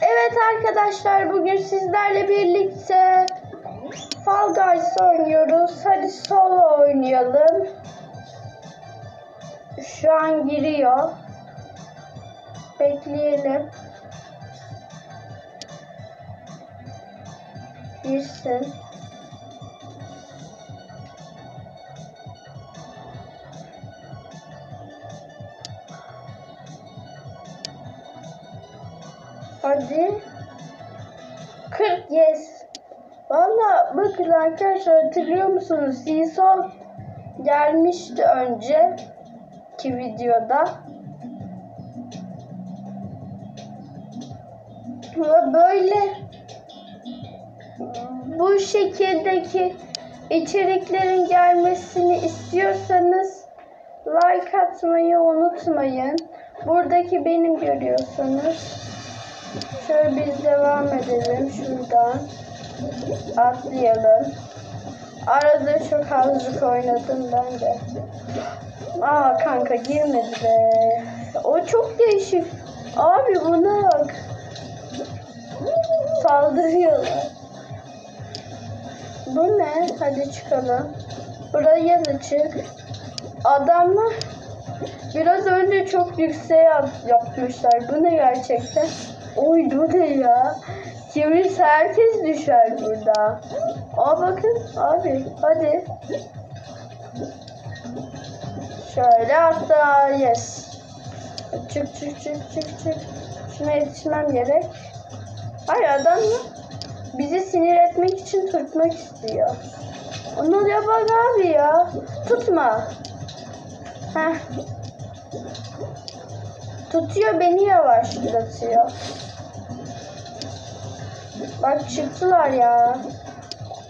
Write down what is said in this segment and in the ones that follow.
Evet arkadaşlar bugün sizlerle birlikte Fall Guys oynuyoruz. Hadi solo oynayalım. Şu an giriyor. Bekleyelim. Girsin. Hadi. 40 yes. Valla bakın arkadaşlar hatırlıyor musunuz? Seesaw gelmişti önce ki videoda. Ve böyle bu şekildeki içeriklerin gelmesini istiyorsanız like atmayı unutmayın. Buradaki benim görüyorsunuz. Şöyle biz devam edelim şuradan. Atlayalım. Arada çok azıcık oynadım ben de. Aa kanka girmedi be. O çok değişik. Abi buna bak. Saldırıyorlar. Bu ne? Hadi çıkalım. Buraya da çık. Adamlar biraz önce çok yükseğe yap- yapmışlar. Bu ne gerçekten? Oy bu ne ya? Kemirse herkes düşer burada. Aa bakın abi hadi. Şöyle hatta yes. Çık çık çık çık çık. Şuna yetişmem gerek. Hayır adam? Bizi sinir etmek için tutmak istiyor. Onu yapak abi ya. Tutma. Heh. Tutuyor beni yavaşlatıyor. Bak çıktılar ya.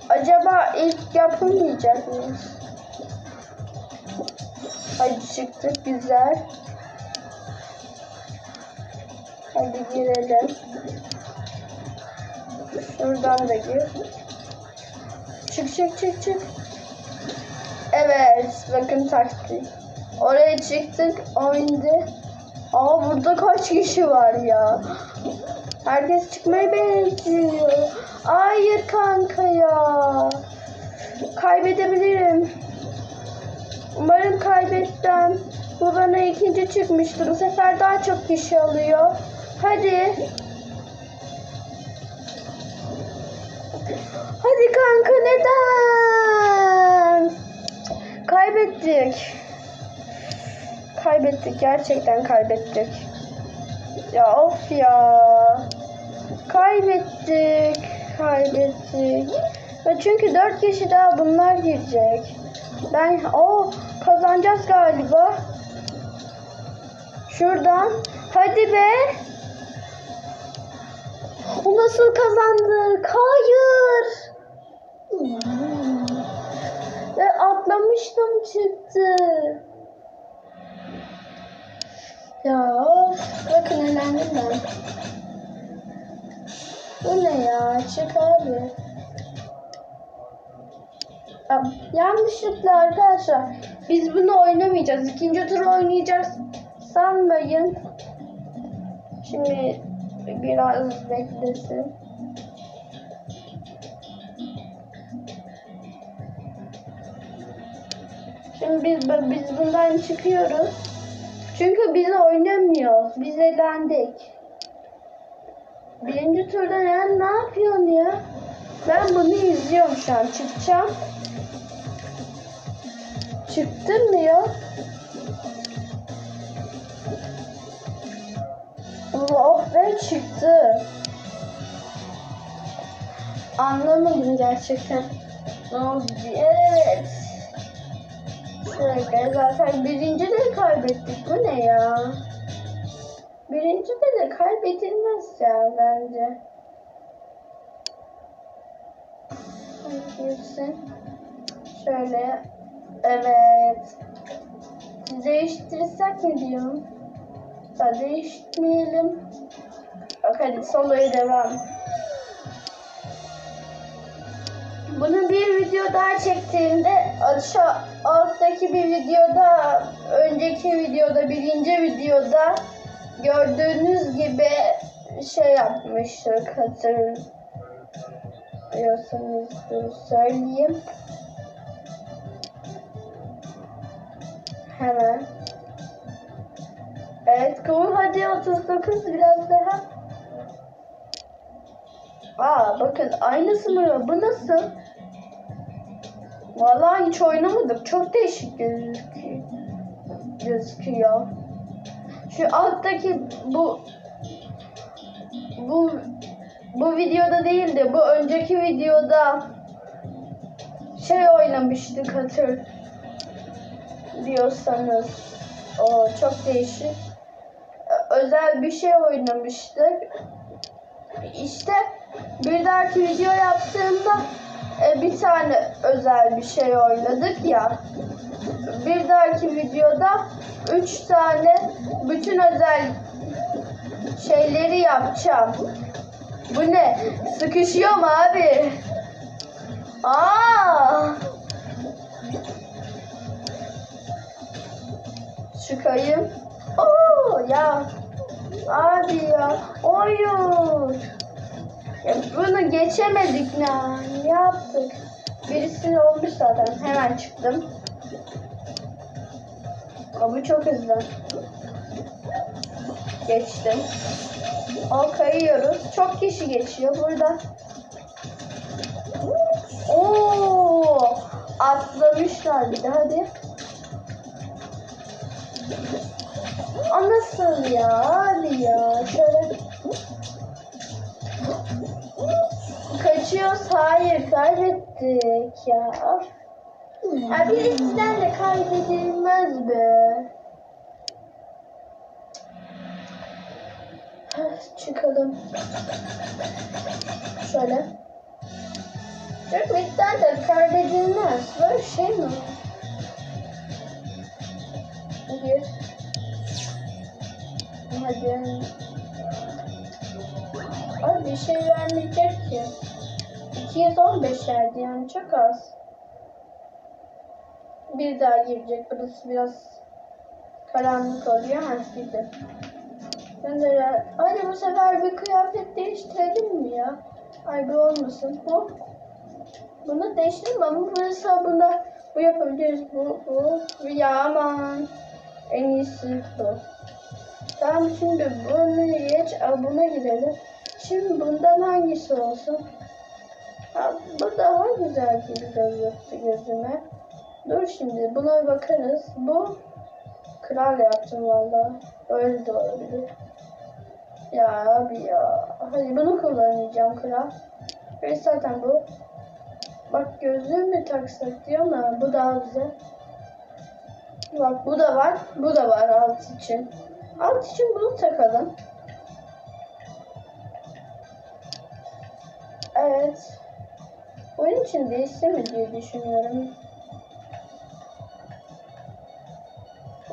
Acaba ilk yapılmayacak mıyız? Hadi çıktık güzel. Hadi girelim. Şuradan da gir. Çık çık çık çık. Evet bakın taktik. Oraya çıktık o indi. Aa burada kaç kişi var ya? Herkes çıkmayı bekliyor. Hayır kanka ya. Kaybedebilirim. Umarım kaybetmem. Bu bana ikinci çıkmıştı. Bu sefer daha çok kişi alıyor. Hadi. Hadi kanka neden? Kaybettik. Kaybettik. Gerçekten kaybettik. Ya of ya. Kaybettik. Kaybettik. Ya çünkü dört kişi daha bunlar girecek. Ben o kazanacağız galiba. Şuradan. Hadi be. O nasıl kazandık? Hayır. Ve atlamıştım çıktı. Ya bakın elendim ben. Bu ne ya? Çık abi. Ya, yanlışlıkla arkadaşlar. Biz bunu oynamayacağız. İkinci tur oynayacağız. Sanmayın. Şimdi biraz beklesin. Şimdi biz, biz bundan çıkıyoruz. Çünkü biz oynamıyoruz. Biz elendik. Birinci turda ya ne yapıyorsun ya? Ben bunu izliyorum şu an. Çıkacağım. Çıktın mı ya? Allah be çıktı. Anlamadım gerçekten. Ne oldu? Evet. Şöyle zaten birinci de kaybettik. Bu ne ya? Birinci de de kaybedilmez ya bence. Girsin. Şöyle. Evet. Değiştirsek mi diyorum? Da değiştirmeyelim. Bak hadi soloya devam. Bunu bir video daha çektiğimde aşağı alttaki bir videoda önceki videoda birinci videoda gördüğünüz gibi şey yapmıştık hatırlıyorsanız söyleyeyim. Hemen. Evet cool hadi 39 biraz daha. Aa bakın aynısı mı? Bu nasıl? Vallahi hiç oynamadık. Çok değişik gözüküyor. gözüküyor. Şu alttaki bu bu bu videoda değil de bu önceki videoda şey oynamıştık hatır diyorsanız o çok değişik özel bir şey oynamıştık işte bir dahaki video yaptığımda e, bir tane özel bir şey oynadık ya bir dahaki videoda üç tane bütün özel şeyleri yapacağım. Bu ne? Sıkışıyor mu abi? Aa! Çıkayım. Oo ya. Abi ya. Oyun. Ya bunu geçemedik ne? Yaptık? Birisi olmuş zaten. Hemen çıktım. Ama çok hızlı. Geçtim. O kayıyoruz. Çok kişi geçiyor burada. Oo! Atlamışlar bir de hadi. O nasıl ya? Hadi ya. Şöyle. Kaçıyoruz. Hayır kaybettik ya. Ya birisinden de kaybedilmez be. Çıkalım. Şöyle. Türkmekten de kaybedilmez. Böyle şey mi? Gir. Hadi. Abi bir şey vermeyecek ki. 215'lerdi yani çok az. Bir daha girecek. Burası biraz karanlık oluyor. Ha girdi. De hadi bu sefer bir kıyafet değiştirelim mi ya? Ay bu olmasın. Bu. Bunu değiştirelim ama burası buna bu yapabiliriz. Bu, bu. bu ya aman. En iyisi bu. Tamam şimdi bunu geç. Aa, buna girelim. Şimdi bundan hangisi olsun? Ha, bu daha güzel gibi gözüktü gözüme. Dur şimdi buna bakarız. Bu kral yaptım valla. Böyle de olabilir. Ya abi ya. Hadi bunu kullanacağım kral. Ve zaten bu. Bak gözlüğü mü taksak diyor ama bu daha güzel. Bak bu da var. Bu da var alt için. Alt için bunu takalım. Evet. Oyun için değişti diye düşünüyorum.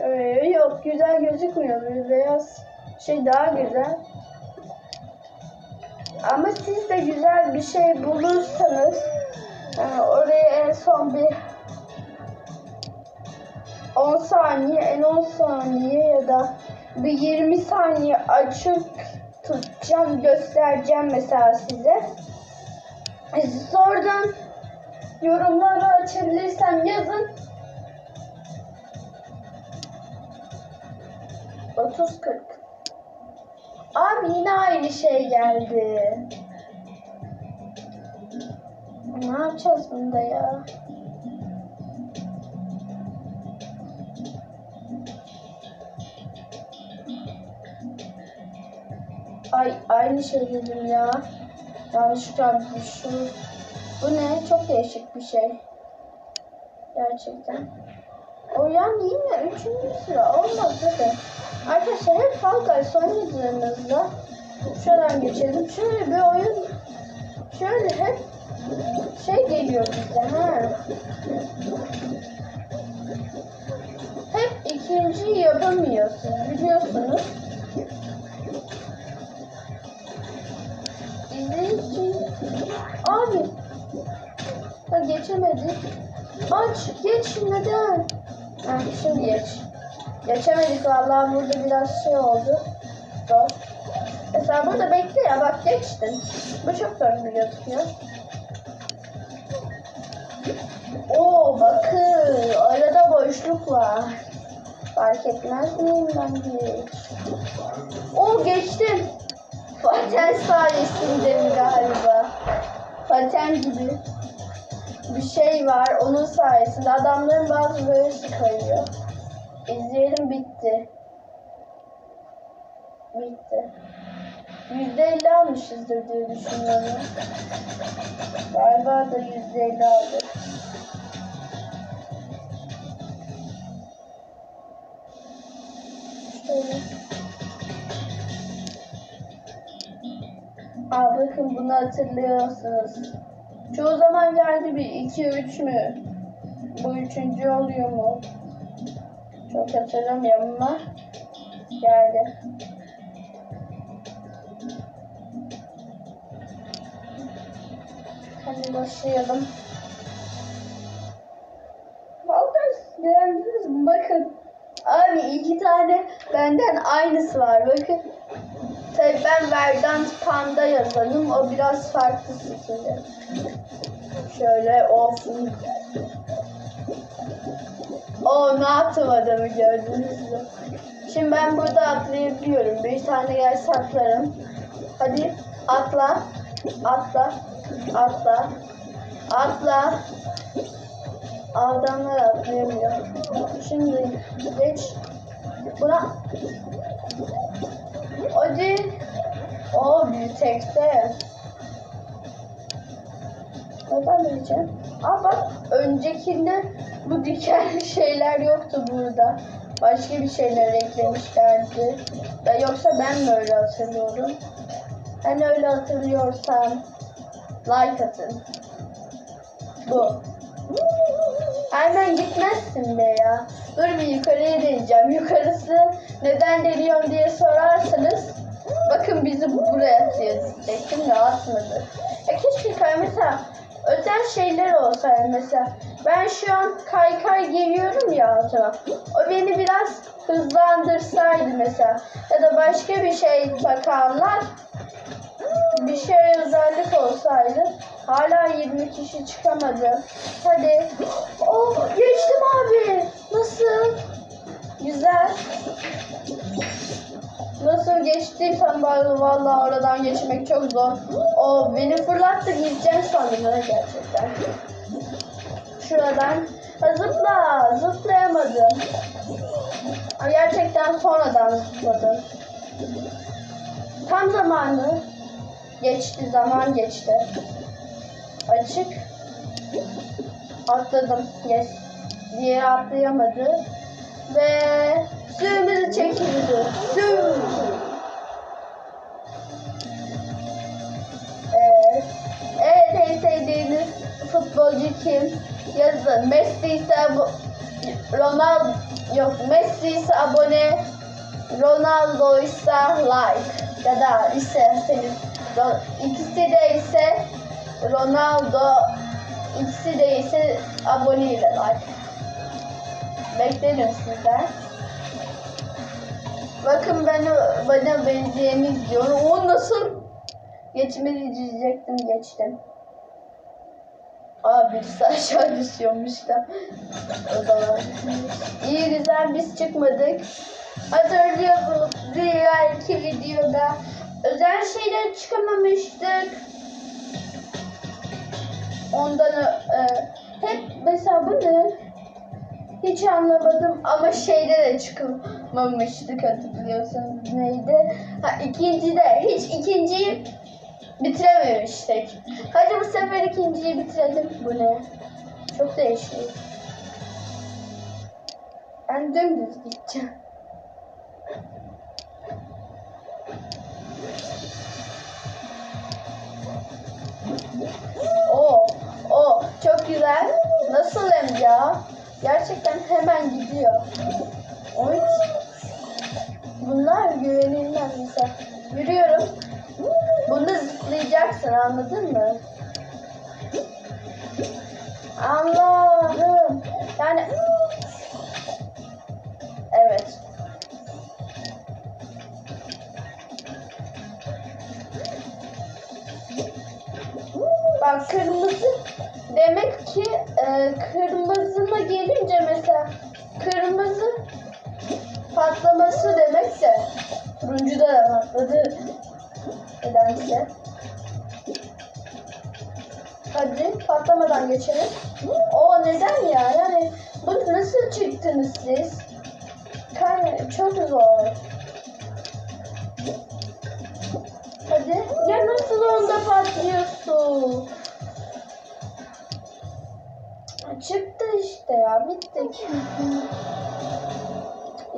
Ee, yok güzel gözükmüyor. Bir beyaz şey daha güzel. Ama siz de güzel bir şey bulursanız e, oraya en son bir 10 saniye, en 10 saniye ya da bir 20 saniye açık tutacağım, göstereceğim mesela size. Siz oradan yorumları açabilirsem yazın. 30 40. Abi yine aynı şey geldi. Ne yapacağız bunda ya? Ay aynı şey dedim ya. Yanlışlıkla şu. Bu ne? Çok değişik bir şey. Gerçekten. O yani yine üçüncü sıra olmaz hadi. Arkadaşlar hep Fall Guys oynadığınızda şuradan geçelim. Şöyle bir oyun şöyle hep şey geliyor bize ha. Hep ikinciyi yapamıyorsunuz biliyorsunuz. Abi ha, geçemedik. Aç geç neden? Ha, şimdi geç. Geçemedik vallahi burada biraz şey oldu. Zor. Mesela burada bekle ya bak geçtin. Bu çok zor bir gözüküyor. Oo bakın arada boşluk var. Fark etmez miyim ben hiç? Oo geçtim. Paten sayesinde mi galiba? Paten gibi bir şey var. Onun sayesinde adamların bazıları kayıyor. İzleyelim bitti. Bitti. Yüzde elli almışızdır diye düşünüyorum. Galiba da yüzde elli aldık. Aa bakın bunu hatırlıyorsunuz. Çoğu zaman geldi bir iki üç mü? Bu üçüncü oluyor mu? Çok hatırlamıyorum ama geldi. Hadi başlayalım. Vallahi beğendiniz? Bakın. Abi iki tane benden aynısı var. Bakın. Tabii ben Verdant Panda yazarım. O biraz farklı stili. Şöyle olsun. O ne yaptım adamı gördünüz mü? Şimdi ben burada atlayabiliyorum. Bir tane yer saklarım. Hadi atla. Atla. Atla. Atla. Adamlar atlayamıyor. Şimdi geç. Buna. Hadi. O bir tekte. Neden diyeceğim? Aa bak öncekinde bu dikenli şeyler yoktu burada. Başka bir şeyler eklemişlerdi. Ya yoksa ben mi öyle hatırlıyorum? Ben öyle hatırlıyorsam like atın. Bu. Hemen gitmezsin be ya. Dur bir yukarıya deneyeceğim. Yukarısı neden deniyorum diye sorarsanız bakın bizi bu- buraya atıyor diyecektim de atmadı. Ya keşke kay mesela özel şeyler olsaydı mesela. Ben şu an kay kay geliyorum ya altıma. O beni biraz hızlandırsaydı mesela. Ya da başka bir şey takanlar bir şey özellik olsaydı hala 20 kişi çıkamadı. Hadi. Oh geçtim abi. Nasıl? Güzel. Nasıl geçtiysem ben vallahi oradan geçmek çok zor. O beni fırlattı gideceğim sandım gerçekten. Şuradan Ha, zıpla zıplayamadım. Ha, Gerçekten sonradan zıpladım. Tam zamanı geçti zaman geçti. Açık. Atladım. Yes. Diğeri atlayamadı. Ve suyumuzu çekildi. Su. Evet. Evet en sevdiğiniz futbolcu kim? Yazın. Messi ise Ronaldo yok Messi ise abone Ronaldo ise like ya da Ro- ikisi de ise Ronaldo ikisi de ise abone ile like beklerim sizden bakın ben bana benzeyeni izliyorum o nasıl geçmedi diyecektim geçtim Aa birisi aşağı düşüyormuş da. O zaman. İyi güzel biz çıkmadık. Hatırlıyorsunuz diğer iki videoda özel şeyler çıkamamıştık. Ondan e, hep mesela bu ne? Hiç anlamadım ama şeyde de çıkamamıştık hatırlıyorsunuz neydi? Ha ikinci de hiç ikinciyi bitirememiştik. Hadi bu sefer ikinciyi bitirelim. Bu ne? Çok değişik. Ben dümdüz gideceğim. O, o çok güzel. Nasıl hem ya? Gerçekten hemen gidiyor. Oy. Bunlar güvenilmez mesela. Yürüyorum. Bunu zıplayacaksın anladın mı? Anladım. Yani evet. Bak kırmızı demek ki e, kırmızına gelince mesela kırmızı patlaması demek de turuncuda da patladı. Nedense. Hadi patlamadan geçelim. O neden ya? Yani bu nasıl çıktınız siz? Kay- çok zor. Hadi. Ya nasıl onda patlıyorsun? Çıktı işte ya. Bittik.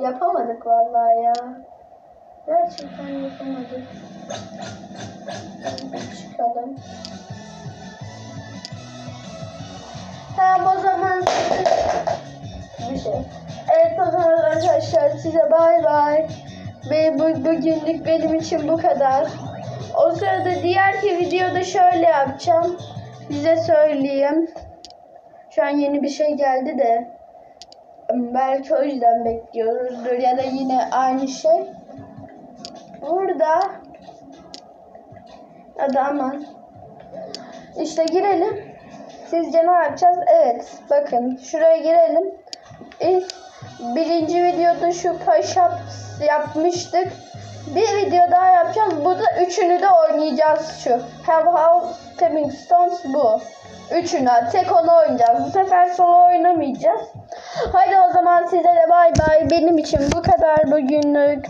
Yapamadık vallahi ya. Gerçekten yapamadık. Çıkalım. Tamam o zaman bir şey. Evet o zaman arkadaşlar size bay bay. Ve bu, bugünlük benim için bu kadar. O sırada diğerki videoda şöyle yapacağım. Size söyleyeyim. Şu an yeni bir şey geldi de. Belki o yüzden bekliyoruzdur ya da yine aynı şey. Burada Hadi aman. İşte girelim. Sizce ne yapacağız? Evet. Bakın şuraya girelim. İlk birinci videoda şu paşap yapmıştık. Bir video daha yapacağız. Bu da üçünü de oynayacağız şu. Have House Stepping Stones bu. Üçünü tek onu oynayacağız. Bu sefer solo oynamayacağız. Hadi o zaman size de bay bay. Benim için bu kadar bugünlük.